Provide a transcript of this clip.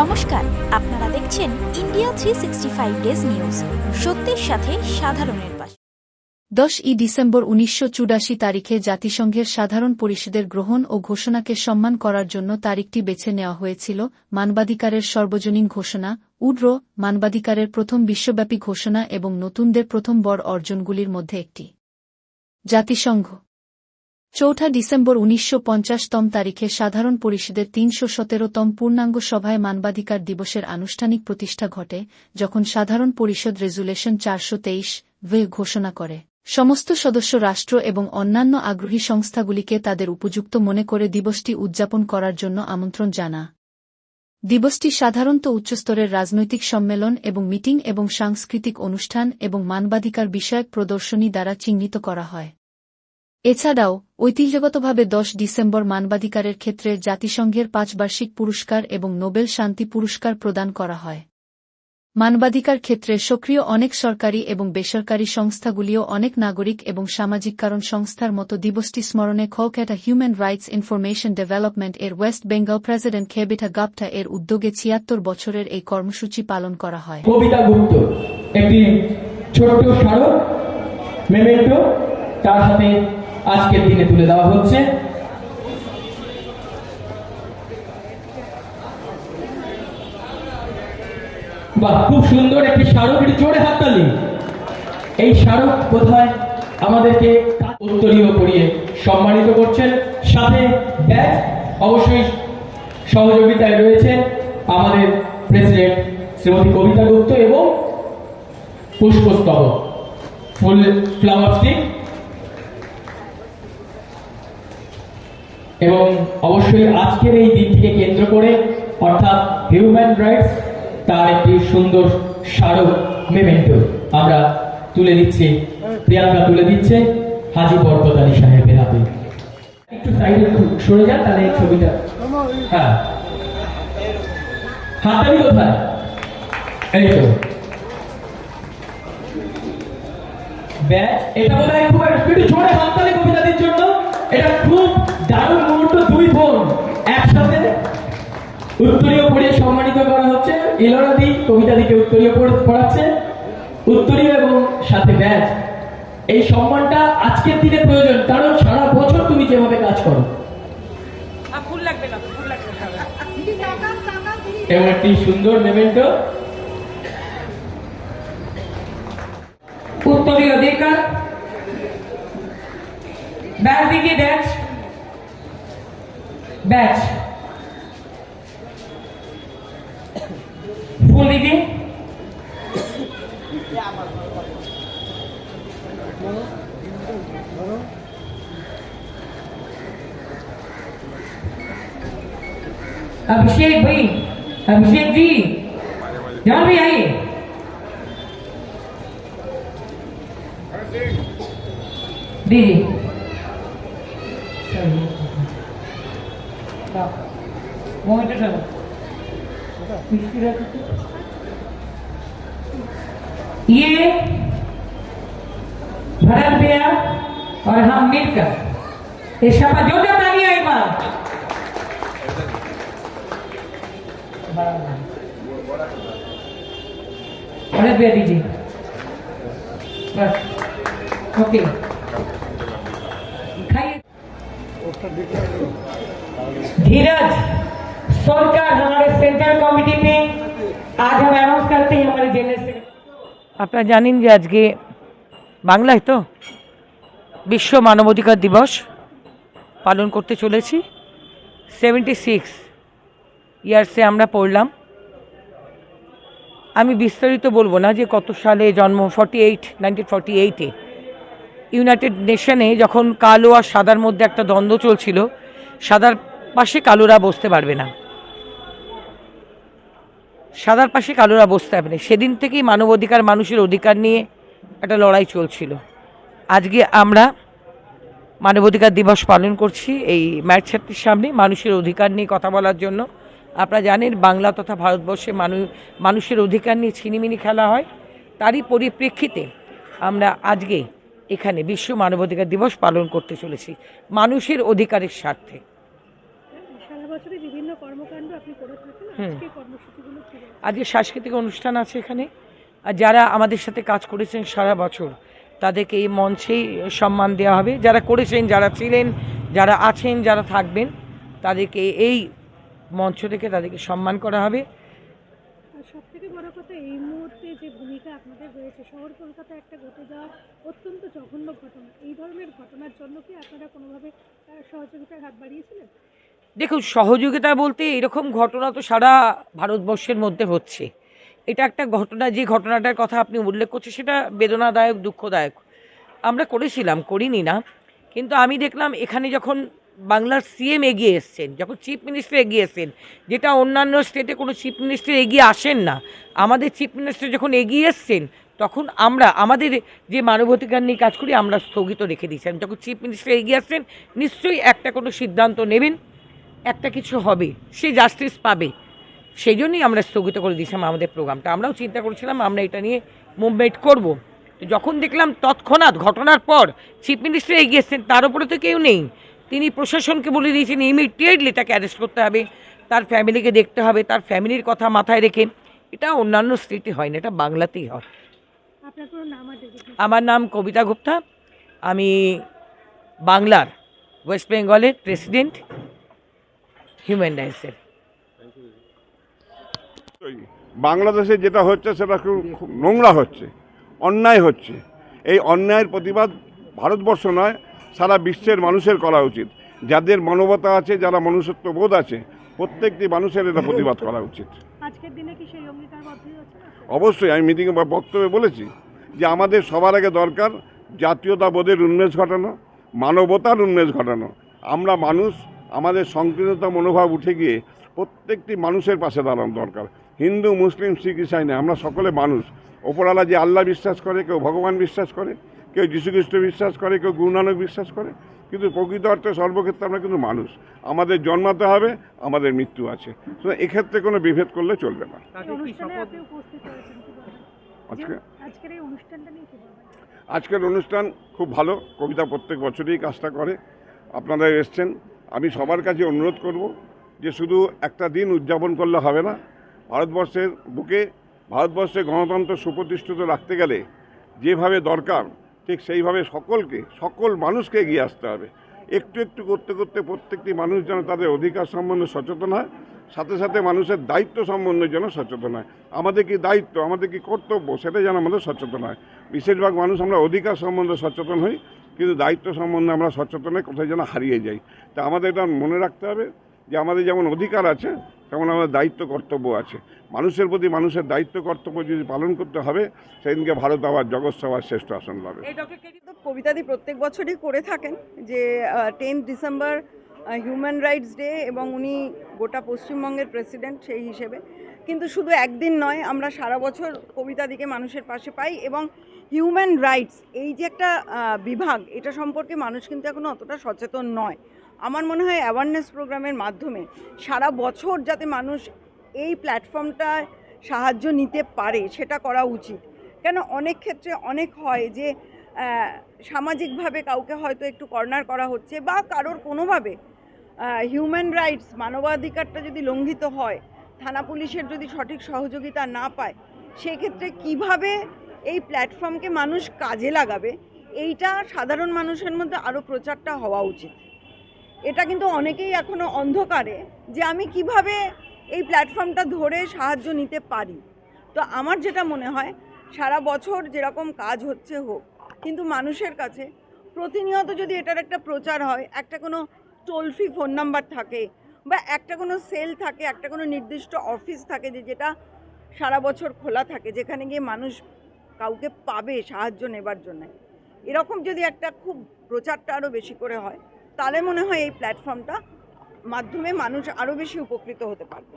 নমস্কার, আপনারা দেখছেন India three sixty five days news সত্যের সাথে সাধারণের পাশে। দশ ই ডিসেম্বর উনিশশো চুরাশি তারিখে জাতিসংঘের সাধারণ পরিষদের গ্রহণ ও ঘোষণাকে সম্মান করার জন্য তারিখটি বেছে নেওয়া হয়েছিল মানবাধিকারের সর্বজনীন ঘোষণা উড্র মানবাধিকারের প্রথম বিশ্বব্যাপী ঘোষণা এবং নতুনদের প্রথম বর অর্জনগুলির মধ্যে একটি। জাতিসংঘ চৌঠা ডিসেম্বর উনিশশো তম তারিখে সাধারণ পরিষদের তিনশো সতেরোতম পূর্ণাঙ্গ সভায় মানবাধিকার দিবসের আনুষ্ঠানিক প্রতিষ্ঠা ঘটে, যখন সাধারণ পরিষদ রেজুলেশন চারশো তেইশ ঘোষণা করে। সমস্ত সদস্য রাষ্ট্র এবং অন্যান্য আগ্রহী সংস্থাগুলিকে তাদের উপযুক্ত মনে করে দিবসটি উদযাপন করার জন্য আমন্ত্রণ জানা। দিবসটি সাধারণত উচ্চস্তরের রাজনৈতিক সম্মেলন এবং মিটিং এবং সাংস্কৃতিক অনুষ্ঠান এবং মানবাধিকার বিষয়ক প্রদর্শনী দ্বারা চিহ্নিত করা হয়। এছাড়াও, ঐতিহ্যগতভাবে দশ ডিসেম্বর মানবাধিকারের ক্ষেত্রে জাতিসংঘের পাঁচ বার্ষিক পুরস্কার এবং নোবেল শান্তি পুরস্কার প্রদান করা হয়। মানবাধিকার ক্ষেত্রে সক্রিয় অনেক সরকারি এবং বেসরকারি সংস্থাগুলিও অনেক নাগরিক এবং সামাজিক কারণ সংস্থার মতো দিবসটি স্মরণে খোকেটা হিউম্যান রাইটস ইনফরমেশন ডেভেলপমেন্ট এর ওয়েস্ট বেঙ্গল প্রেসিডেন্ট খেবিটা গাপটা এর উদ্যোগে ছিয়াত্তর বছরের এই কর্মসূচি পালন করা হয়। কবিতা গুপ্ত, একটি ছোট্ট স্মারক তার সাথে আজকের দিনে তুলে দেওয়া হচ্ছে। খুব সুন্দর একটি স্মারক এটি জোরে হাততালি। এই স্মারক বোধহয় আমাদেরকে উত্তরীয় করিয়ে সম্মানিত করছেন। সাথে ব্যাচ অবশ্যই সহযোগিতায় রয়েছেন আমাদের প্রেসিডেন্ট শ্রীমতী কবিতা গুপ্ত এবং পুষ্পস্তবক, ফুল, ফ্লাওয়ার স্টিক। এবং অবশ্যই আজকের এই দিনটিকে কেন্দ্র করে, অর্থাৎ হিউম্যান রাইটস তার একটি সুন্দর স্মারক মেমেন্টো আমরা তুলে দিচ্ছি, প্রিয়াঙ্কা তুলে দিচ্ছে হাজি বরকত সাহেবের হাতে। একটু সাইডে সরে যান, তাহলে এই ছবিটা হ্যাঁ। হাততালি কোথায়? এই তো। এটা বলে খুব একটু জোরে হাততালি কবিতাদের জন্য। এটা খুব উত্তরীয় পড়িয়ে সম্মানিত করা হচ্ছে। ইলোরা দি কবিতা দিকে উত্তরীয় পড়ে- পড়াচ্ছে। উত্তরীয় এবং সাথে ব্যাচ এই সম্মানটা আজকের দিনে প্রয়োজন কারণ সারা বছর তুমি যেভাবে কাজ করো। এবং একটি সুন্দর মেমেন্টো উত্তরীয় অধিকার ব্যাচ দিকে ব্যাচ ব্যাচ बोल दीजिए। अभिषेक भाई अभिषेक जी जहाँ भी आइए। दीदी। मोहित ये भरत भैया और हम मिलकर ये शपथ जो है एक बार। भरत भैया दीजिए। बस। ओके। खाइए। धीरज। सोनकर हमारे सेंट्रल कमिटी में आज हम अनाउंस करते हैं हमारे जनरल सेक्रेटरी আপনারা জানেন যে আজকে বাংলায় তো বিশ্ব মানবাধিকার দিবস পালন করতে চলেছি সেভেন্টি সিক্স ইয়ার্সে আমরা পড়লাম আমি বিস্তারিত বলবো না যে কত সালে জন্ম ফর্টি এইট নাইনটিন ফর্টি এইটে ইউনাইটেড নেশনে যখন কালো আর সাদার মধ্যে একটা দ্বন্দ্ব চলছিল সাদার পাশে কালোরা বসতে পারবে না সাদার পাশে কালোর অবস্থা পারবে না সেদিন থেকেই মানবাধিকার মানুষের অধিকার নিয়ে একটা লড়াই চলছিল। আজকে আমরা মানবাধিকার দিবস পালন করছি এই ম্যাচ ছাত্রীর সামনে মানুষের অধিকার নিয়ে কথা বলার জন্য। আপনারা জানেন বাংলা তথা ভারতবর্ষে মানুষ মানুষের অধিকার নিয়ে ছিনিমিনি খেলা হয়। তারই পরিপ্রেক্ষিতে আমরা আজকে এখানে বিশ্ব মানবাধিকার দিবস পালন করতে চলেছি মানুষের অধিকারের স্বার্থে। সারা বছরই বিভিন্ন কর্মকাণ্ড আপনি করে থাকেন। আজকে কর্মসূচি আজকে সাংস্কৃতিক অনুষ্ঠান আছে এখানে। আর যারা আমাদের সাথে কাজ করেছেন সারা বছর, তাদেরকে এই মঞ্চেই সম্মান দেওয়া হবে। যারা করেছেন, যারা ছিলেন, যারা আছেন, যারা থাকবেন, তাদেরকে এই মঞ্চ থেকে তাদেরকে সম্মান করা হবে। এই এই ধরনের ঘটনার জন্য কি আপনারা কোনোভাবে সহযোগিতার হাত বাড়িয়েছিলেন? দেখুন, সহযোগিতা বলতে এরকম ঘটনা তো সারা ভারতবর্ষের মধ্যে হচ্ছে। এটা একটা ঘটনা, যে ঘটনাটার কথা আপনি উল্লেখ করছেন, সেটা বেদনাদায়ক, দুঃখদায়ক। আমরা করেছিলাম, করিনি না। কিন্তু আমি দেখলাম, এখানে যখন বাংলার সিএম এগিয়ে এসছেন, যখন চিফ মিনিস্টার এগিয়ে এসছেন, যেটা অন্যান্য স্টেটে কোনো চিফ মিনিস্টার এগিয়ে আসেন না, আমাদের চিফ মিনিস্টার যখন এগিয়ে এসছেন, তখন আমরা, আমাদের যে মানবাধিকার নিয়ে কাজ করি, আমরা স্থগিত রেখে দিয়েছিলাম যখন চিফ মিনিস্টার এগিয়ে আসছেন নিশ্চয়ই একটা কোনো সিদ্ধান্ত নেবেন। একটা কিছু হবে সে জাস্টিস পাবে। সেই জন্যই আমরা স্থগিত করে দিয়েছিলাম আমাদের প্রোগ্রামটা। আমরাও চিন্তা করেছিলাম আমরা এটা নিয়ে মুভমেন্ট করব। তো যখন দেখলাম তৎক্ষণাৎ ঘটনার পর চিফ মিনিস্টার এগিয়ে এসছেন তার উপরে তো কেউ নেই। তিনি প্রশাসনকে বলে দিয়েছেন ইমিডিয়েটলি তাকে অ্যারেস্ট করতে হবে। তার ফ্যামিলিকে দেখতে হবে তার ফ্যামিলির কথা মাথায় রেখে। এটা অন্যান্য স্টেটে হয় না এটা বাংলাতেই হয়। আমার নাম কবিতা গুপ্তা। আমি বাংলার ওয়েস্ট বেঙ্গলের প্রেসিডেন্ট হিউম্যান রাইটসের বাংলাদেশে যেটা হচ্ছে সেটা খুব নোংরা হচ্ছে অন্যায় হচ্ছে। এই অন্যায়ের প্রতিবাদ ভারতবর্ষ নয় সারা বিশ্বের মানুষের করা উচিত। যাদের মানবতা আছে যারা মনুষ্যত্ব বোধ আছে প্রত্যেকটি মানুষের এটা প্রতিবাদ করা উচিত। আজকের দিনে কি সেই অঙ্গীকারবদ্ধই হচ্ছে না? অবশ্যই আমি মিটিংয়ে বা বক্তব্যে বলেছি যে আমাদের সবার আগে দরকার জাতীয়তাবোধের উন্মেষ ঘটানো মানবতার উন্মেষ ঘটানো। আমরা মানুষ আমাদের সংকীর্ণতা মনোভাব উঠে গিয়ে প্রত্যেকটি মানুষের পাশে দাঁড়ানো দরকার। হিন্দু মুসলিম শিখ ইসাই নেই আমরা সকলে মানুষ। ওপরওয়ালা যে আল্লাহ বিশ্বাস করে কেউ ভগবান বিশ্বাস করে কেউ যীশুখ্রিস্ট বিশ্বাস করে কেউ গুরু নানক বিশ্বাস করে কিন্তু প্রকৃত অর্থে সর্বক্ষেত্রে আমরা কিন্তু মানুষ। আমাদের জন্মাতে হবে আমাদের মৃত্যু আছে। সুতরাং এক্ষেত্রে কোনো বিভেদ করলে চলবে না। আজকে? আজকের এই অনুষ্ঠানটা নিয়ে কি বলবেন আজকের অনুষ্ঠান খুব ভালো। কবিতা প্রত্যেক বছরই কাজটা করে। আপনারা এসছেন। আমি সবার কাছে অনুরোধ করব যে শুধু একটা দিন উদযাপন করলে হবে না, ভারতবর্ষের বুকে ভারতবর্ষে গণতন্ত্র সুপ্রতিষ্ঠিত রাখতে গেলে যেভাবে দরকার, ঠিক সেইভাবে সকলকে, সকল মানুষকে এগিয়ে আসতে হবে। একটু একটু করতে করতে প্রত্যেকটি মানুষ যেন তাদের অধিকার সম্বন্ধে সচেতন হয়, সাথে সাথে মানুষের দায়িত্ব সম্বন্ধে যেন সচেতন হয়। আমাদের কি দায়িত্ব, আমাদের কি কর্তব্য, সেটা যেন আমাদের সচেতন হয়। বেশিরভাগ মানুষ আমরা অধিকার সম্বন্ধে সচেতন হই। কিন্তু দায়িত্ব সম্বন্ধে আমরা সচেতন কোথায় যেন হারিয়ে যাই। তা আমাদের এটা মনে রাখতে হবে যে আমাদের যেমন অধিকার আছে, তেমন আমাদের দায়িত্ব কর্তব্য আছে। মানুষের প্রতি মানুষের দায়িত্ব কর্তব্য যদি পালন করতে হবে, সেদিনকে ভারত আবার জগৎ সভার শ্রেষ্ঠ আসন পাবে। কবিতাদি প্রত্যেক বছরই করে থাকেন যে tenth December human rights day এবং উনি গোটা পশ্চিমবঙ্গের প্রেসিডেন্ট সেই হিসেবে। কিন্তু শুধু একদিন নয়, আমরা সারা বছর কবিতাদিকে মানুষের পাশে পাই এবং হিউম্যান রাইটস এই যে একটা বিভাগ, এটা সম্পর্কে মানুষ কিন্তু এখনও অতটা সচেতন নয়। আমার মনে হয় অ্যাওয়ারনেস প্রোগ্রামের মাধ্যমে সারা বছর যাতে মানুষ এই প্ল্যাটফর্মটা সাহায্য নিতে পারে, সেটা করা উচিত। কেন অনেক ক্ষেত্রে অনেক হয় যে সামাজিকভাবে কাউকে হয়তো একটু কর্নার করা হচ্ছে বা কারোর কোনোভাবে হিউম্যান রাইটস মানবাধিকারটা যদি লঙ্ঘিত হয় থানা পুলিশের যদি সঠিক সহযোগিতা না পায়, সেক্ষেত্রে কীভাবে এই প্ল্যাটফর্মকে মানুষ কাজে লাগাবে? এইটা সাধারণ মানুষের মধ্যে আরও প্রচারটা হওয়া উচিত। এটা কিন্তু অনেকেই এখনও অন্ধকারে যে আমি কীভাবে এই প্ল্যাটফর্মটা ধরে সাহায্য নিতে পারি। তো আমার যেটা মনে হয়, সারা বছর যেরকম কাজ হচ্ছে হোক, কিন্তু মানুষের কাছে প্রতিনিয়ত যদি এটার একটা প্রচার হয়, একটা কোনো টোল ফ্রি ফোন নাম্বার থাকে বা একটা কোনো সেল থাকে, একটা কোনো নির্দিষ্ট অফিস থাকে যে যেটা সারা বছর খোলা থাকে, যেখানে গিয়ে মানুষ কাউকে পাবে সাহায্য নেবার জন্য। এরকম যদি একটা খুব প্রচারটা আরও বেশি করে হয়, তাহলে মনে হয় এই প্ল্যাটফর্মটা মাধ্যমে মানুষ আরও বেশি উপকৃত হতে পারবে।